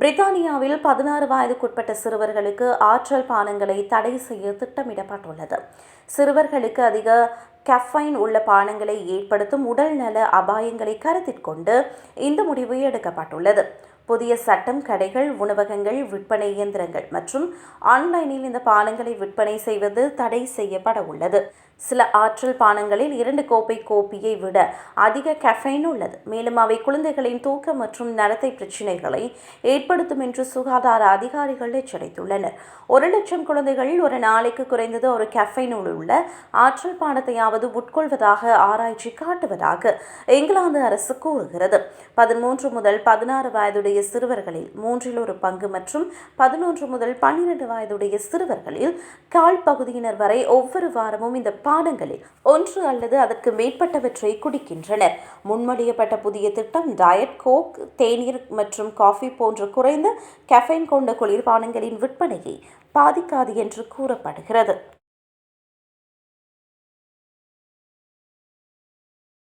பிரித்தானியாவில் பதினாறு வயதுக்குட்பட்ட சிறுவர்களுக்கு ஆற்றல் பானங்களை தடை செய்ய திட்டமிடப்பட்டுள்ளது. சிறுவர்களுக்கு அதிக கெஃபைன் உள்ள பானங்களை ஏற்படுத்தும் உடல்நல அபாயங்களை கருத்தில் கொண்டு இந்த முடிவு எடுக்கப்பட்டுள்ளது. புதிய சட்டம் கடைகள் உணவகங்கள் விற்பனை இயந்திரங்கள் மற்றும் ஆன்லைனில் இந்த பானங்களை விற்பனை செய்வது தடை செய்யப்பட உள்ளது. சில ஆற்றல் பானங்களில் இரண்டு கோப்பை கோப்பியை விட அதிக கெஃபைன் உள்ளது. மேலும் அவை குழந்தைகளின் தூக்கம் மற்றும் நடத்தை பிரச்சினைகளை ஏற்படுத்தும் என்று சுகாதார அதிகாரிகள் எச்சரித்துள்ளனர். ஒரு லட்சம் குழந்தைகள் ஒரு நாளைக்கு குறைந்தது ஒரு கெஃபைனுள் உள்ள ஆற்றல் பானத்தையாவது உட்கொள்வதாக ஆராய்ச்சி காட்டுவதாக இங்கிலாந்து அரசு கூறுகிறது. பதிமூன்று முதல் பதினாறு வயதுடைய சிறுவர்களில் மூன்றில் ஒரு பங்கு மற்றும் பதினொன்று முதல் பன்னிரண்டு வயதுடைய சிறுவர்களில் கால் பகுதியினர் வரை ஒவ்வொரு வாரமும் இந்த பானங்களில் ஒன்று அல்லது அதற்கு மேற்பட்டவற்றை குடிக்கின்றனர். முன்மொழியப்பட்ட புதிய திட்டம் டயட் கோக் தேநீர் மற்றும் காஃபி போன்ற குறைந்த கெஃபைன் கொண்ட குளிர்பானங்களின் விற்பனையை பாதிக்காது என்று கூறப்படுகிறது.